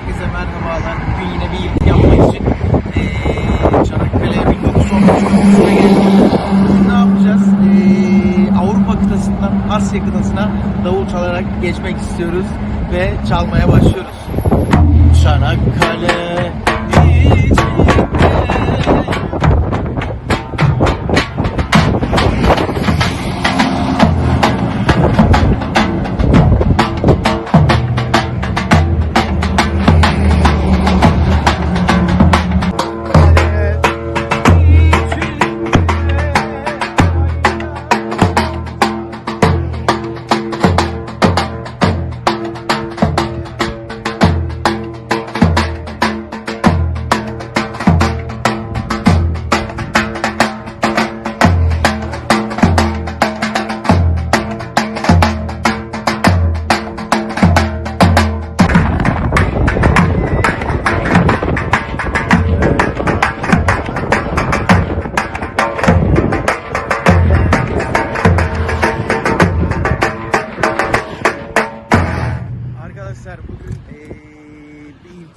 Herkese merhabalar. Bugün yine bir ilgi yapmak için eee Çanakkale 1919'una geldik. Ne yapacağız? Eee, Avrupa kıtasından Asya kıtasına davul çalarak geçmek istiyoruz ve çalmaya başlıyoruz. Çanakkale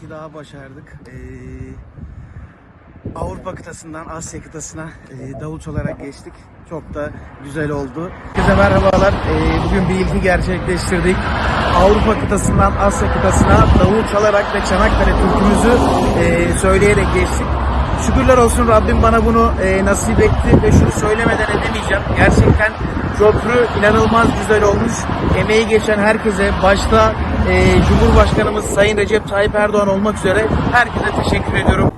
ilki daha başardık. Eee, Avrupa kıtasından Asya kıtasına eee davul olarak geçtik. Çok da güzel oldu. Herkese merhabalar. Eee, bugün bir ilki gerçekleştirdik. Avrupa kıtasından Asya kıtasına davul çalarak ve Çanakkale türkümüzü eee, söyleyerek geçtik. Şükürler olsun Rabbim bana bunu eee, nasip etti ve şunu söylemeden edemeyeceğim. Gerçekten köprü inanılmaz güzel olmuş. Emeği geçen herkese başta eee, Cumhurbaşkanımız Sayın Recep Tayyip Erdoğan olmak üzere herkese teşekkür ediyorum.